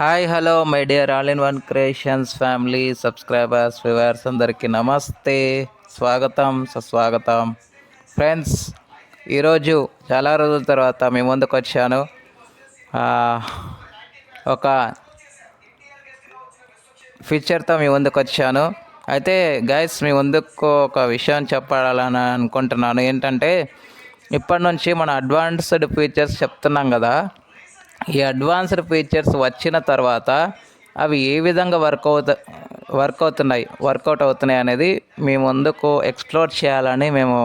Hi hello my dear all in one creations family subscribers viewers అందరికీ నమస్తే. స్వాగతం సుస్వాగతం. ఫ్రెండ్స్ ఈరోజు చాలా రోజుల తర్వాత మీ ముందుకు వచ్చాను. ఒక ఫీచర్తో మీ ముందుకు వచ్చాను. అయితే గైస్ మీ ముందుకు ఒక విషయం చెప్పాలని అనుకుంటున్నాను. ఏంటంటే ఇప్పటి నుంచి మన అడ్వాన్స్డ్ ఫీచర్స్ చెప్తున్నాం కదా. ఈ అడ్వాన్స్డ్ ఫీచర్స్ వచ్చిన తర్వాత అవి ఏ విధంగా వర్క్ అవుత వర్క్ అవుతున్నాయి వర్కౌట్ అవుతున్నాయి అనేది మీ ముందుకు ఎక్స్ప్లోర్ చేయాలని మేము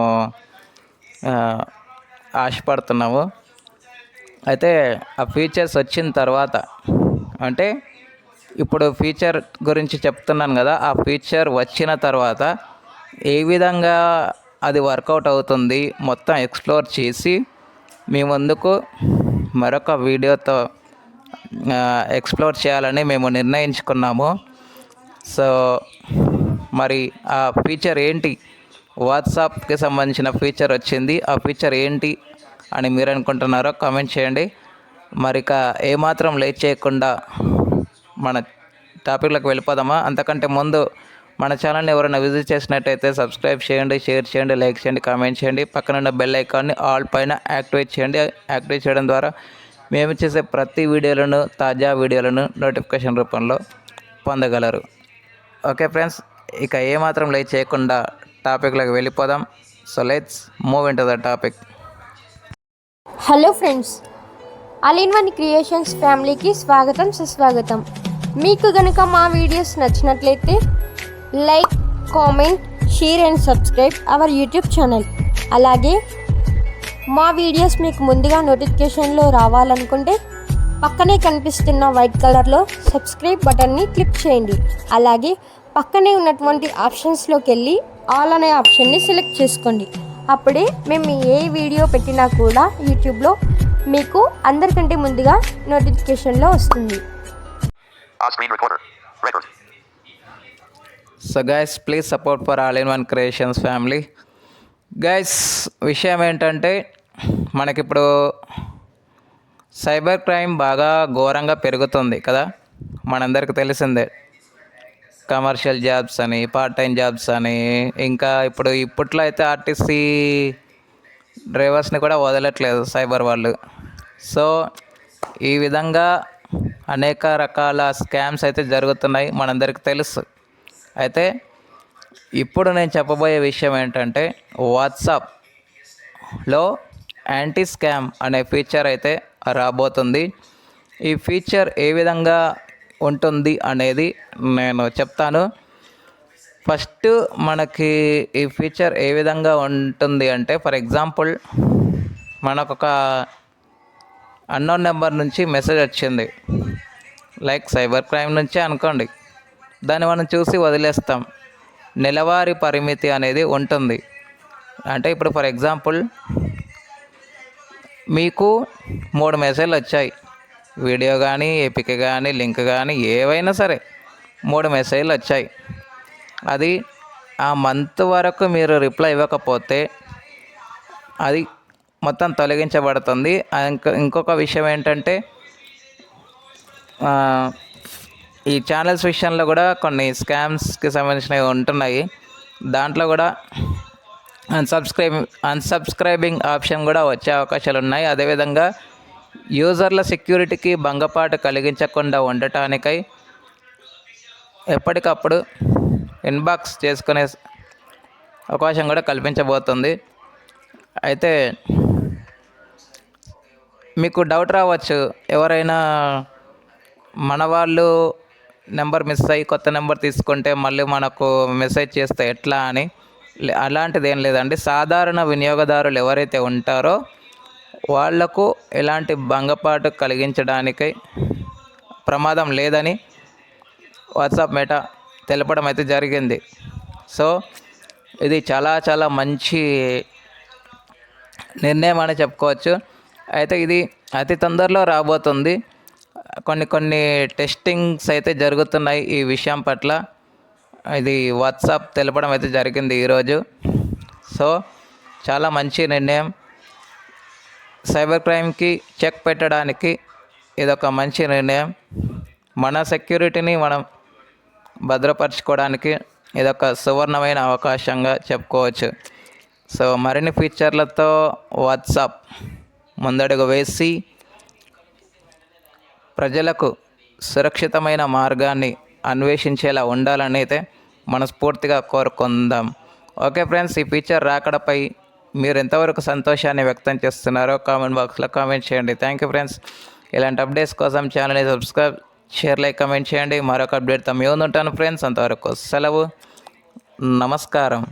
ఆశపడుతున్నాము. అయితే ఆ ఫీచర్స్ వచ్చిన తర్వాత అంటే ఇప్పుడు ఫీచర్ గురించి చెప్తున్నాను కదా ఆ ఫీచర్ వచ్చిన తర్వాత ఏ విధంగా అది వర్కౌట్ అవుతుంది మొత్తం ఎక్స్ప్లోర్ చేసి మీ ముందుకు మరొక వీడియోతో ఎక్స్ప్లోర్ చేయాలని మేము నిర్ణయించుకున్నాము. సో మరి ఆ ఫీచర్ ఏంటి? వాట్సాప్కి సంబంధించిన ఫీచర్ వచ్చింది. ఆ ఫీచర్ ఏంటి అని మీరు అనుకుంటున్నారో కామెంట్ చేయండి. మరి ఇక ఏమాత్రం లేట్ చేయకుండా మన టాపిక్లోకి వెళ్ళిపోదామా? అంతకంటే ముందు మన ఛానల్ని ఎవరైనా విజిట్ చేసినట్టయితే సబ్స్క్రైబ్ చేయండి షేర్ చేయండి లైక్ చేయండి కామెంట్ చేయండి. పక్కన ఉన్న బెల్ ఐకాన్ని ఆల్ పైన యాక్టివేట్ చేయండి. యాక్టివేట్ చేయడం ద్వారా మేము చేసే ప్రతి వీడియోలను తాజా వీడియోలను నోటిఫికేషన్ రూపంలో పొందగలరు. ఓకే ఫ్రెండ్స్ ఇక ఏమాత్రం లైక్ చేయకుండా టాపిక్లోకి వెళ్ళిపోదాం. So let's move in to the topic. Hello friends all in one creations ఫ్యామిలీకి స్వాగతం సుస్వాగతం. మీకు గనుక మా వీడియోస్ నచ్చినట్లయితే like comment share and subscribe our YouTube channel. అలాగే మా వీడియోస్ మీకు ముందుగా నోటిఫికేషన్లో రావాలనుకుంటే పక్కనే కనిపిస్తున్న వైట్ కలర్లో సబ్స్క్రైబ్ బటన్ని క్లిక్ చేయండి. అలాగే పక్కనే ఉన్నటువంటి ఆప్షన్స్లోకి వెళ్ళి ఆల్ అనే ఆప్షన్ని సెలెక్ట్ చేసుకోండి. అప్పుడే మేము ఏ వీడియో పెట్టినా కూడా యూట్యూబ్లో మీకు అందరికంటే ముందుగా నోటిఫికేషన్లో వస్తుంది. So guys please support for all in one creations family guys విషయం ఏంటంటే మనకిప్పుడు సైబర్ క్రైమ్ బాగా ఘోరంగా పెరుగుతుంది కదా? మనందరికీ తెలిసిందే. కమర్షియల్ జాబ్స్ అని పార్ట్ టైం జాబ్స్ అని ఇంకా ఇప్పుడు ఇప్పట్లో అయితే ఆర్టీసీ డ్రైవర్స్ని కూడా వదలట్లేదు సైబర్ వాళ్ళు. సో ఈ విధంగా అనేక రకాల స్కామ్స్ అయితే జరుగుతున్నాయి మనందరికీ తెలుసు. అయితే ఇప్పుడు నేను చెప్పబోయే విషయం ఏంటంటే వాట్సాప్లో యాంటీ స్కామ్ అనే ఫీచర్ అయితే రాబోతుంది. ఈ ఫీచర్ ఏ విధంగా ఉంటుంది అనేది నేను చెప్తాను. ఫస్ట్ మనకి ఈ ఫీచర్ ఏ విధంగా ఉంటుంది అంటే ఫర్ ఎగ్జాంపుల్ మనకు ఒక అన్నోన్ నెంబర్ నుంచి మెసేజ్ వచ్చింది. లైక్ సైబర్ క్రైమ్ నుంచే అనుకోండి. దాన్ని మనం చూసి వదిలేస్తాం. నెలవారీ పరిమితి అనేది ఉంటుంది. అంటే ఇప్పుడు ఫర్ ఎగ్జాంపుల్ మీకు మూడు మెసేజ్లు వచ్చాయి. వీడియో కానీ ఏపిక కానీ లింక్ కానీ ఏవైనా సరే మూడు మెసేజ్లు వచ్చాయి. అది ఆ మంత్ వరకు మీరు రిప్లై ఇవ్వకపోతే అది మొత్తం తొలగించబడుతుంది. ఇంకొక విషయం ఏంటంటే ఈ ఛానల్స్ విషయంలో కూడా కొన్ని స్కామ్స్కి సంబంధించినవి ఉంటున్నాయి. దాంట్లో కూడా అన్సబ్స్క్రైబ్ అన్సబ్స్క్రైబింగ్ ఆప్షన్ కూడా వచ్చే అవకాశాలు ఉన్నాయి. అదేవిధంగా యూజర్ల సెక్యూరిటీకి భంగపాటు కలిగించకుండా ఉండటానికై ఎప్పటికప్పుడు ఇన్బాక్స్ చేసుకునే అవకాశం కూడా కల్పించబోతుంది. అయితే మీకు డౌట్ రావచ్చు. ఎవరైనా మన వాళ్ళు నెంబర్ మిస్ అయ్యి కొత్త నెంబర్ తీసుకుంటే మళ్ళీ మనకు మెసేజ్ చేస్తే ఎట్లా అని అలాంటిది ఏం లేదండి. సాధారణ వినియోగదారులు ఎవరైతే ఉంటారో వాళ్ళకు ఎలాంటి భంగపాటు కలిగించడానికి ప్రమాదం లేదని వాట్సాప్ మెటా తెలపడం అయితే జరిగింది. సో ఇది చాలా చాలా మంచి నిర్ణయం అని చెప్పుకోవచ్చు. అయితే ఇది అతి తొందరలో రాబోతుంది. కొన్ని కొన్ని టెస్టింగ్స్ అయితే జరుగుతున్నాయి ఈ విషయం పట్ల. ఇది వాట్సాప్ తెలపడం అయితే జరిగింది ఈరోజు. సో చాలా మంచి నిర్ణయం. సైబర్ క్రైమ్కి చెక్ పెట్టడానికి ఇదొక మంచి నిర్ణయం. మన సెక్యూరిటీని మనం భద్రపరచుకోవడానికి ఇదొక సువర్ణమైన అవకాశంగా చెప్పుకోవచ్చు. సో మరిన్ని ఫీచర్లతో వాట్సాప్ ముందడుగు వేసి ప్రజలకు సురక్షితమైన మార్గాన్ని అన్వేషించేలా ఉండాలని అయితే మనస్ఫూర్తిగా కోరుకుందాం. ఓకే ఫ్రెండ్స్ ఈ ఫీచర్ రాకడపై మీరు ఎంతవరకు సంతోషాన్ని వ్యక్తం చేస్తున్నారో కామెంట్ బాక్స్లో కామెంట్ చేయండి. థ్యాంక్ యూ ఫ్రెండ్స్ ఇలాంటి అప్డేట్స్ కోసం ఛానల్ని సబ్స్క్రైబ్ షేర్ లైక్ కామెంట్ చేయండి. మరొక అప్డేట్తో మీ ఉంటాను ఫ్రెండ్స్ అంతవరకు సెలవు. నమస్కారం.